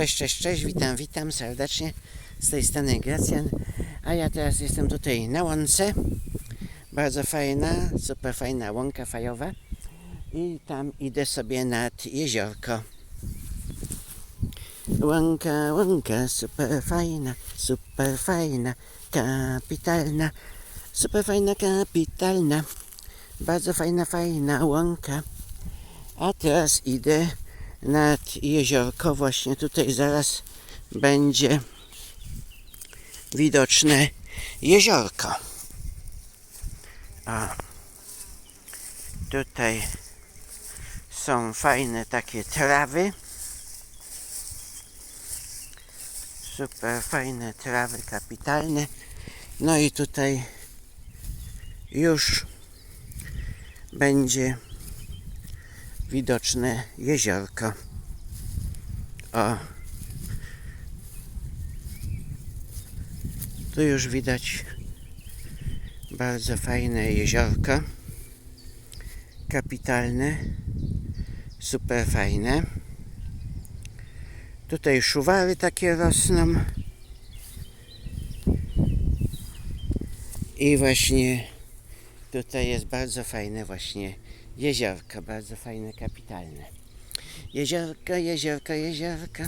Cześć, cześć, cześć, witam, witam serdecznie. Z tej strony Gracjan. A ja teraz jestem tutaj na łące. Bardzo fajna, super fajna łąka fajowa. I tam idę sobie nad jeziorko. Łąka, łąka, super fajna, super fajna, kapitalna, super fajna, kapitalna. Bardzo fajna, fajna łąka. A teraz idę nad jeziorko. Właśnie tutaj zaraz będzie widoczne jeziorko. A tutaj są fajne takie trawy. Super fajne trawy, kapitalne. No i tutaj już będzie widoczne jeziorko. O. Tu już widać bardzo fajne jeziorko. Kapitalne. Super fajne. Tutaj szuwary takie rosną. I właśnie tutaj jest bardzo fajne właśnie jeziorko, bardzo fajne, kapitalne. Jeziorko, jeziorko, jeziorko.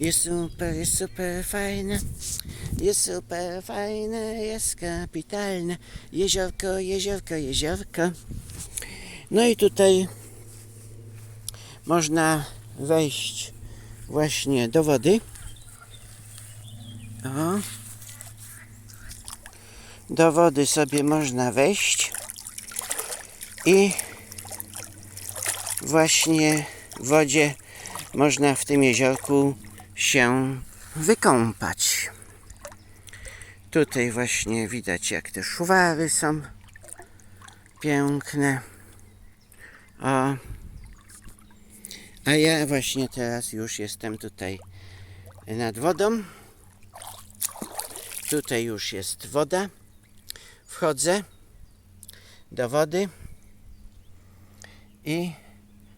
Jest super, jest super fajne. Jest super fajne, jest kapitalne. Jeziorko, jeziorko, jeziorko. No i tutaj można wejść właśnie do wody. O. Do wody sobie można wejść i właśnie w wodzie można w tym jeziorku się wykąpać. Tutaj właśnie widać jak te szuwary są piękne. O. A ja właśnie teraz już jestem tutaj nad wodą. Tutaj już jest woda. Wchodzę do wody i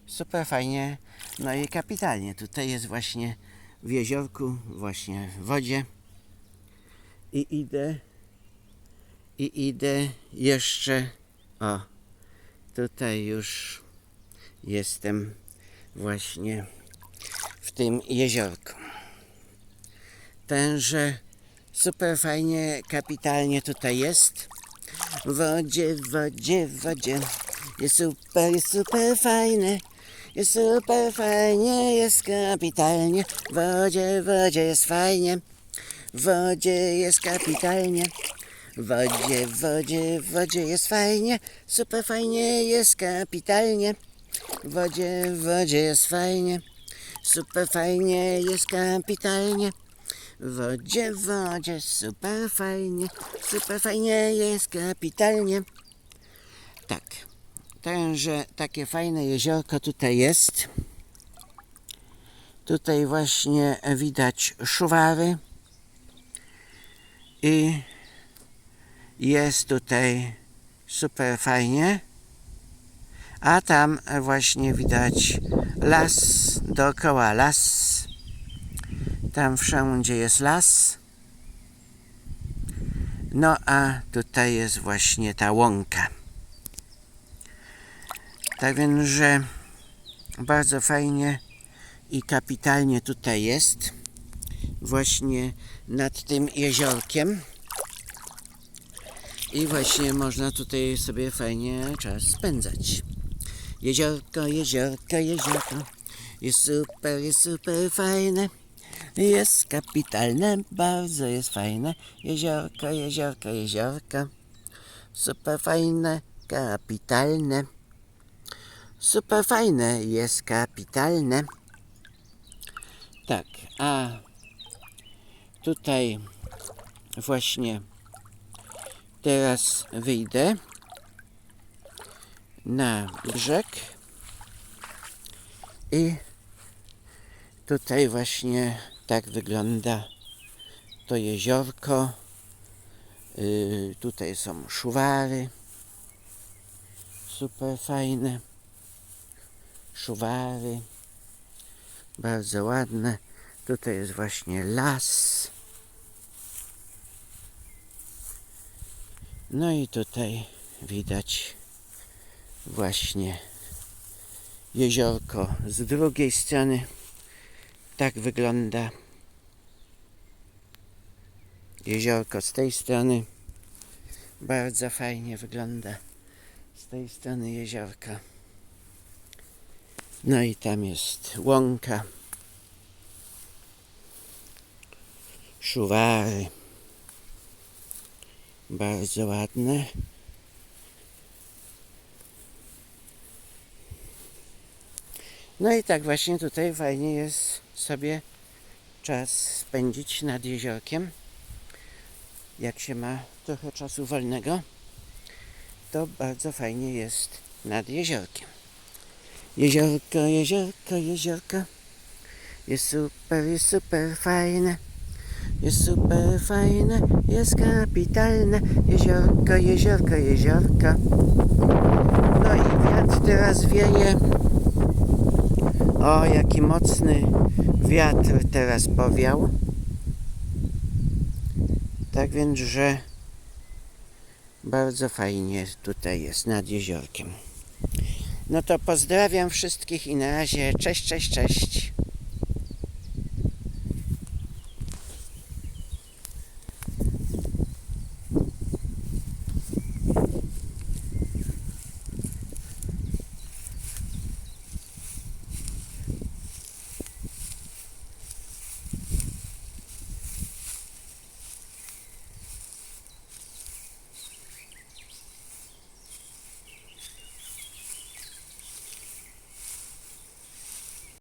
super fajnie, no i kapitalnie. Tutaj jest właśnie w jeziorku, właśnie w wodzie i idę i idę jeszcze o tutaj już jestem właśnie w tym jeziorku. Tenże super fajnie, kapitalnie tutaj jest. W wodzie, w wodzie, w wodzie. Jest super, jest super fajne. Jest super fajnie, jest kapitalnie. W wodzie, w wodzie jest fajnie. W wodzie jest kapitalnie. W wodzie, w wodzie, w wodzie jest fajnie. Super fajnie jest kapitalnie. W wodzie, w wodzie jest fajnie. Super fajnie jest kapitalnie. W wodzie, w wodzie, super fajnie, super fajnie jest kapitalnie. Także takie fajne jeziorko tutaj jest. Tutaj właśnie widać szuwary i jest tutaj super fajnie. A tam właśnie widać las, dookoła las. Tam wszędzie jest las. No a tutaj jest właśnie ta łąka. Tak więc, że bardzo fajnie i kapitalnie tutaj jest. Właśnie nad tym jeziorkiem. I właśnie można tutaj sobie fajnie czas spędzać. Jeziorko, jeziorko, jeziorko. Jest super, jest super fajne. Jest kapitalne, bardzo jest fajne. Jeziorko, jeziorko, jeziorko. Super fajne, kapitalne. Super fajne, jest kapitalne. Tak, a tutaj właśnie teraz wyjdę na brzeg i tutaj właśnie tak wygląda to jeziorko. Yy, tutaj są szuwary. Super fajne. Szuwary. Bardzo ładne. Tutaj jest właśnie las. No i tutaj widać właśnie jeziorko z drugiej strony. Tak wygląda jeziorko z tej strony. Bardzo fajnie wygląda z tej strony jeziorka. No i tam jest łąka. Szuwary. Bardzo ładne. No i tak właśnie tutaj fajnie jest sobie czas spędzić nad jeziorkiem. Jak się ma trochę czasu wolnego, to bardzo fajnie jest nad jeziorkiem. Jeziorko, jeziorko, jeziorko. Jest super, jest super fajne. Jest super fajne, jest kapitalne. Jeziorko, jeziorko, jeziorko. No i wiatr teraz wieje. O, jaki mocny wiatr teraz powiał. Tak więc, że bardzo fajnie tutaj jest nad jeziorkiem. No to pozdrawiam wszystkich i na razie cześć, cześć, cześć.